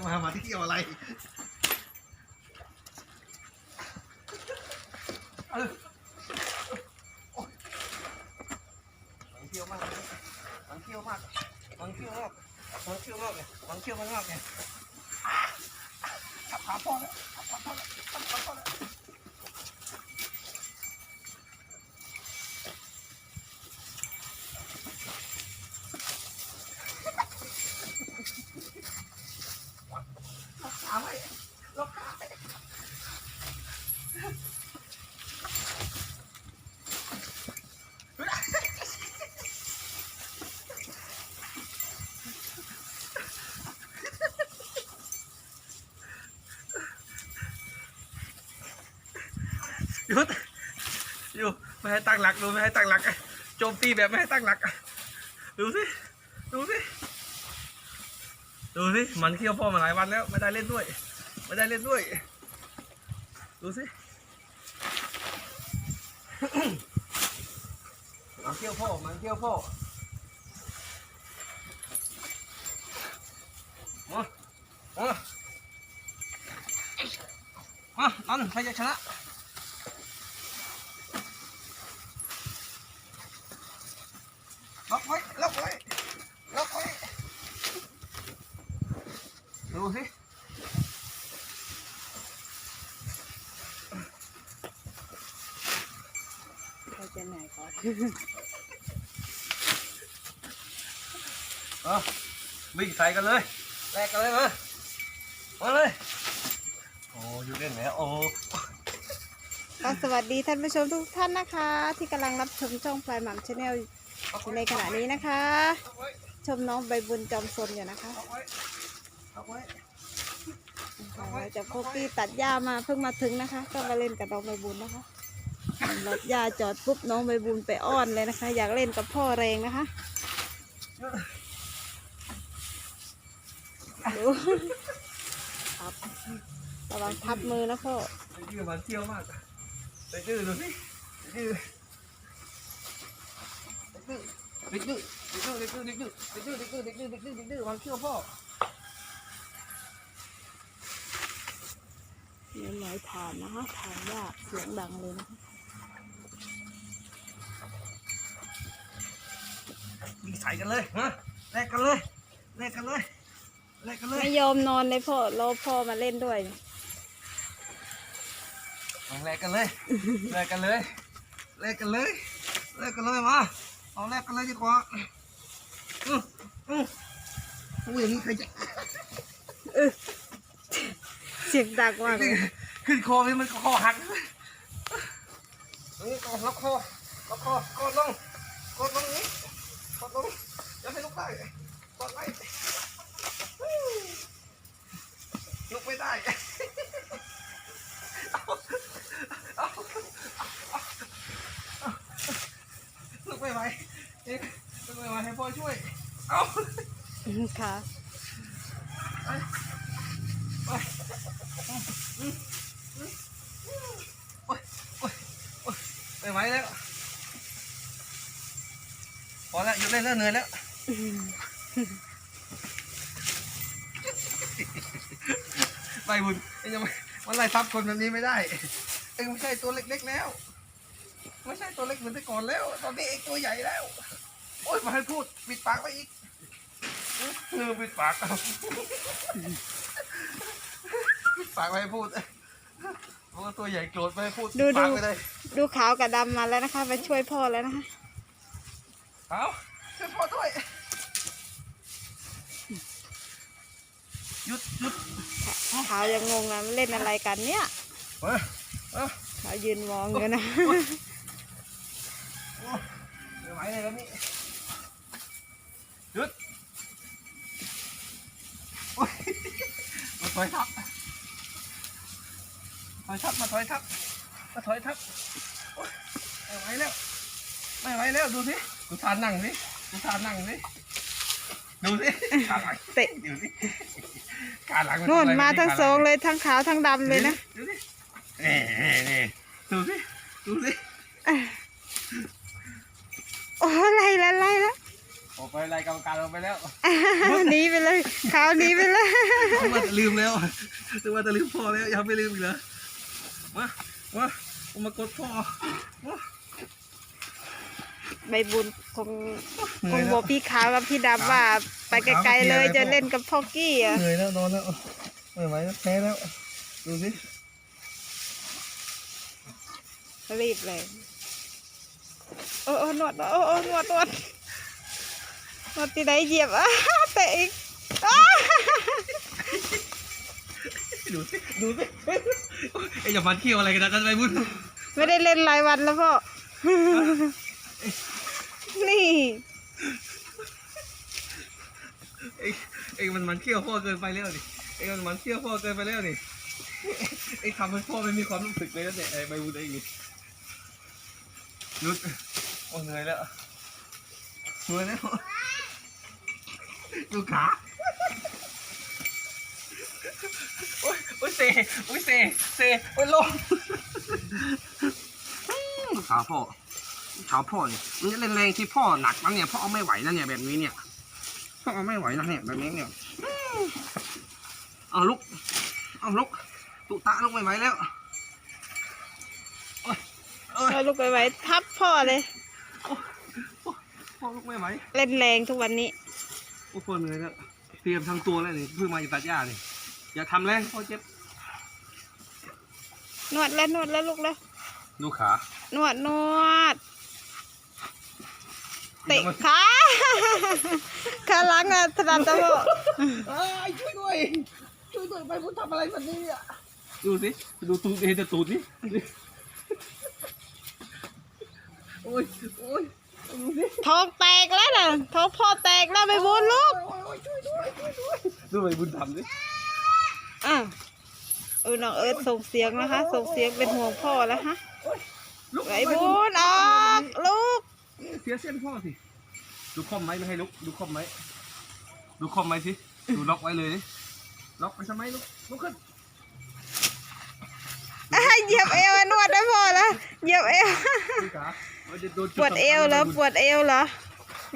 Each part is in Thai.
จะมามาที่เที่ยวอะไรเออมันเที่ยวมากมันเที่ยวมากมันเที่ยวมากมันเที่ยวมากเลยมันเที่ยวมากเลยขับขาพ่อแล้วขับขาพ่อแล้วขับขาพ่อแล้ว ขาไว้ล็อกขาไว้ หยุดอยู่ไม่ให้ตั้งหลักดูไม่ให้ตั้งหลักโจมตีแบบไม่ให้ตั้งหลักดูสิดูสิดูสิมันเที่ยวพ่อมาหลายวันแล้วไม่ได้เล่นด้วย ไม่ได้เล่นด้วย ดูสิมันเที่ยวพ่อมันเที่ยวพ่อมามามานั่นใครจะชนะล็อกไว้ล็อกไว้ล็อกไว้ ดูสิ ใคร จะไหนก่อนเออวิ่งใส่กันเลยแลกกันเลยมามาเลย โอ้อยู่เล่นแล้วโอ้ก็สวัสดีท่านผู้ชมทุกท่านนะคะ ที่กำลังรับชมช่องพลายหม่ำชาแนลในขณะนี้นะคะเอาไว้ชมน้องใบบุญจอมซนอยู่นะคะเอาไว้เอาไว้เราจะพกที่ตัดหญ้ามาเพิ่งมาถึงนะคะ ก็มาเล่นกับน้องใบบุญนะคะ รถหญ้าจอดปุ๊บน้องใบบุญไปอ้อนเลยนะคะ อยากเล่นกับพ่อแรงนะคะดูครับระวังทับมือนะพ่อไปดื้อมันเที่ยวมากไปดื้อดูสิไปดื้อไปดื้อไปดื้อไปดื้อไปดื้อไปดื้อไปดื้อไปดื้อไปดื้อไปดื้อไปดื้อมันเที่ยวพ่อ นี่ไม้ฐานนะคะฐานหญ้าเสียงดังเลยนะคะวิ่งใส่กันเลยฮะแลกกันเลยแลกกันเลยแลกกันเลยไม่ยอมนอนเลยพ่อรอพ่อมาเล่นด้วยเอาแลกกันเลยแลกกันเลยแลกกันเลยแลกกันเลยมาเอาแลกกันเลยดีกว่าอืออือโอ้ยอย่างนี้ใครจะเสียงดังมากเลยขึ้นคอนี่มันคอหักตรงนี้กดล็อกคอล็อกคอกดลงกดลงนี้กดลงอย่าให้ลุกได้กดไว้ลุกไม่ได้ลุกไม่ไหวเอ๊ะลุกไม่ไหวให้พ่อช่วย เอาค่ะ ไปไปโอ๊ยโอ๊ยโอ๊ย ไม่ไหวแล้ว พอแล้วหยุดเล่นแล้วเหนื่อยแล้วไปบุญเอ็งยังไม่มันไล่ทับคนแบบนี้ไม่ได้ เอ็งไม่ใช่ตัวเล็กๆแล้ว ไม่ใช่ตัวเล็กเหมือนแต่ก่อนแล้ว ตอนนี้เอ็งตัวใหญ่แล้ว โอ๊ยมาให้พูดปิดปากไปอีกเออปิดปากเอาปิดปากไปให้พูดเพราะว่าตัวใหญ่โกรธไปให้พูดดูปิดปากดูไปเลย ดูขาวกับดำมาแล้วนะคะไปช่วยพ่อแล้วนะคะเอาช่วยพ่อด้วยหยุดหยุดขาวยังงงนะเล่นอะไรกันเนี่ยมาเอาขาวยืนมองอยู่นะโอ้ไม่ไหวเลยแล้วนี่หยุดโอ๊ยมาถอยทับถอยทับมาถอยทับ มาถอยทับโอ๊ยไม่ไหวแล้ว ไม่ไหวแล้วดูสิดูทานนั่งสิดูทานนั่งสิดูสิขาหลังเตะ ดูสิขาหลังมันู่นทำะไรมาทั้งขาหสลัองเลยทั้งขาวทั้งดำเลยนะดูสินี่นี่นี่ดูสิดูสิโอ้ไล่ละไล่ละโผมไปรายกรรมการลงไปแล้วหนีไปเลยขาวหนีไปเลย นึกว่าจะลืมแล้วนึกว่าจะลืมพ่อแล้วยังไม่ลืมอีกเหรอมา มาผมมากดพ่อมาใบบุญคงเหนื่คอยงแล้วบอกพี่ขาวกับพี่ดำว่า ไปไกลๆเลยจะเล่นกับพ่อกี้อะเหนื่อยแล้วนอนแล้วไม่ไหวแล้วแพ้แล้ว ดูสิรีบเลยโอ้โอ้นวดโอ้โอ้นวดนวดนวดที่ไหนเหยียบอะเตะอีกอ้า ดูสิดูสิไอ้อย่ามันเขี้ยวอะไรกันนะกันไปบุญไม่ได้เล่นรายวันแล้วพ่อ นี่ไอ้ไอ้มันมันเขี้ยวพ่อเกินไปแล้วดิไอ้มันมันเขี้ยวพ่อเกินไปแล้วนี่ไอ้ทำให้พ่อไม่มีความรู้สึกเลยนะเนี่ยไอ้ใบบุญไอ้นี่นุดโอ้เหนื่อยแล้วเหนื่อยแล้วดูขาโอ้ยโอ้ยเซโอ้ยเซเซโอ้ยลงดูขาพ่อดูขาพ่อเนี่ยมันจะแรงๆที่พ่อหนักมั้งเนี่ยพ่อเอาไม่ไหวนะเนี่ยแบบนี้เนี่ยพ่อเอาไม่ไหวนะเนี่ยแบบนี้เนี่ยเอาลุกเอาลุกตุตะลุกไม่ไหวแล้วโอ้ยโอ้ยเราลูกไปไว้ทับพ่อเลยพ่อลุกไม่ไหวเล่นแรงทุกวันนี้โอ้พ่อเหนื่อยแล้วเตรียมทั้งตัวแล้วนี่เพิ่งมาจากตัดหญ้านี่ อย่าทำแรงพ่อเจ็บนวดแล้วนวดแล้วลูกแล้วดูขานวดนวดเตะขาขาหลังอะถนัดตะโพกเอ้ยช่วยด้วยช่วยด้วยไปพุทธทำอะไรแบบนี้อะดูสิดูตูดเห็นแต่ตูดนี่โอ้ยโอ้ยดูสิท้องแตกแล้วน่ะท้องพ่อแตกแล้วไปบุญลูกดูไปบุญทำดิ อะเออน้องเอิร์ธส่งเสียงนะคะ ส่งเสียงเป็นห่วงพ่อแล้วฮะลุกไปบุญออกลูกเสียเส้นพ่อสิดูคอมไหมไม่ให้ลุกดูคอมไหมดูคอมไหมสิดูล็อกไว้เลยดิล็อกไปทำไมลุกลุกขึ้นอะเหยียบเอวอะนวดได้พอแล้วเหยียบเอวดูขาเอาจะโดนปวดเอวเหรอปวดเอวเหรอ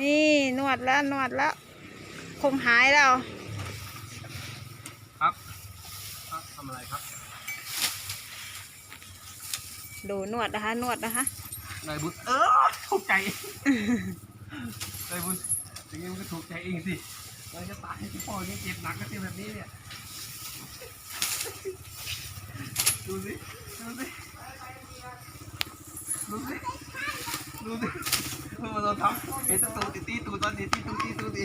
นี่นวดแล้วนวดแล้วคงหายแล้ว ครับครับทำอะไรครับ ดูนวดนะคะ นวดนะคะ นายบุญเออถูกใจนายบุญอย่างนี้มันก็ถูกใจเองสิมันจะตายที่พ่อนี่เจ็บหนักก็เจ็บแบบนี้เนี่ย ดูสิ ดูสิ ดูสิ ดูสิเมื่อมาโดนทำเห็นแตตูดดิตีตูดตอนนี้ตีตูดตีตูดดิ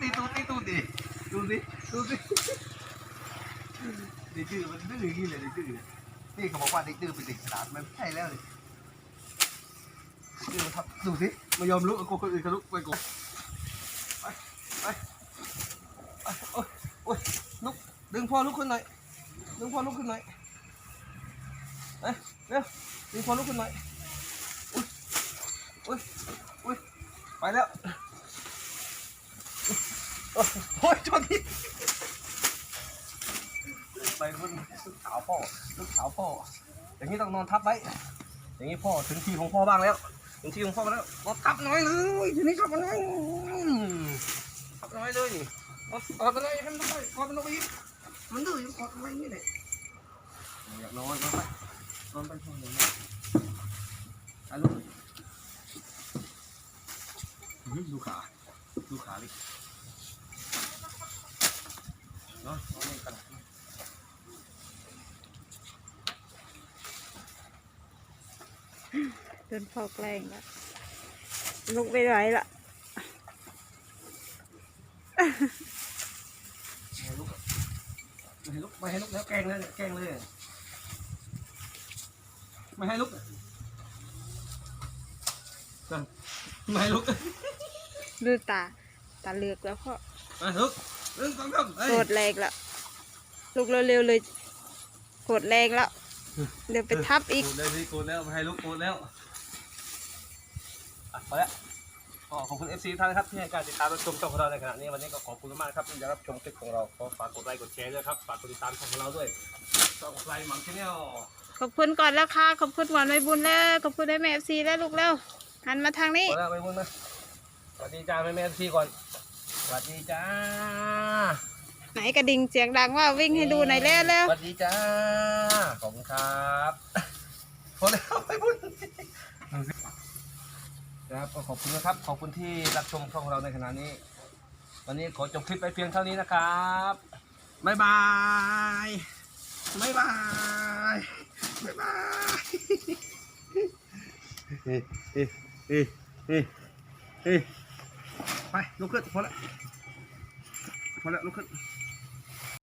ตีตูดตีตูดดิดูสิ ดูสิเด็กดื้อมันดื้ออย่างนี้เลยเด็กดื้อเนี่ยนี่เขาบอกว่าเด็กดื้อเป็นเด็กฉลาดมันไม่ใช่แล้วเลยดื้อมันทับดูสิไม่ยอมลุกเอาคนอื่นก็ลุกไปก่อนไปไปไปโอ้ยโอ้ยลุกดึงพ่อลุกขึ้นหน่อยดึงพ่อลุกขึ้นหน่อยเอ้ยเร็วดึงพ่อลุกขึ้นหน่อยอุ้ยอุ้ยอุ้ยไปแล้วโอ้ยโอ้ยชนที่ ไปบนลูกสาวพ่อลูกสาวพ่อ อย่างนี้ต้องนอนทับไว้ อย่างนี้พ่อถึงทีของพ่อบ้างแล้ว ถึงทีของพ่อแล้วรถทับน้อยเลยทีนี้ทับน้อยทับน้อยเลยนี่กอดมันเลยให้มันน้กอดมันลงไปอีกมันดื้ออยู่กอดมันไว้นี่แหละอยากนอนนอนไปนอนไปพ่อนอนไปอะลูกอื้อหือดูขา ดูขาดินอนนอนนี่กัน โดนพ่อแกล้งแล้วลุกไม่ไหวละไม่ให้ลุกไม่ให้ลุกไม่ให้ลุกแล้วแกล้งเลยเนี่ยแกล้งเลยไม่ให้ลุกนั่นไม่ให้ลุกดูตาตาเหลือกแล้วพ่อมาลุกหนึ่งสองสามเอ้ยโกรธแรงแล้วลุกเร็วๆเลยโกรธแรงแล้วเดี๋ยวไปทับอีกโกรธแล้วพี่โกรธแล้วไม่ให้ลุกโกรธแล้ว อะพอแล้วก็ขอบคุณ FC ท่านนะครับที่ให้การติดตามรับชมช่องของเราในขณะนี้วันนี้ก็ขอบคุณมากๆครับที่ได้รับชมคลิปของเราขอฝากกดไลค์กดแชร์ด้วยครับฝากกดติดตามช่องของเราด้วยช่องไลน์หมังชาแนลขอบคุณก่อนแล้วค่ะ ขอบคุณหวานใบบุญแล้วขอบคุณได้แม่เอฟซีแล้วลูกแล้วหันมาทางนี้พอแล้วไปบุญนะสวัสดีจ้าแม่แม่ซีก่อนสวัสดีจ้าไหนกระดิ่งเสียงดังว่าวิ่งให้ดูหน่อยเร็วเร็วสวัสดีจ้าขอบคุณครับพอแล้วไปบุญ ครับก็ขอบคุณนะครับ ขอบคุณที่รับชมช่องของเราในขณะนี้ วันนี้ขอจบคลิปไปเพียงเท่านี้นะครับบ๊ายบายบ๊ายบายบ๊ายบายเฮ้เฮ้เฮ้เฮ้เฮ้ไปลุกขึ้นพอแล้วพอแล้วลุกขึ้น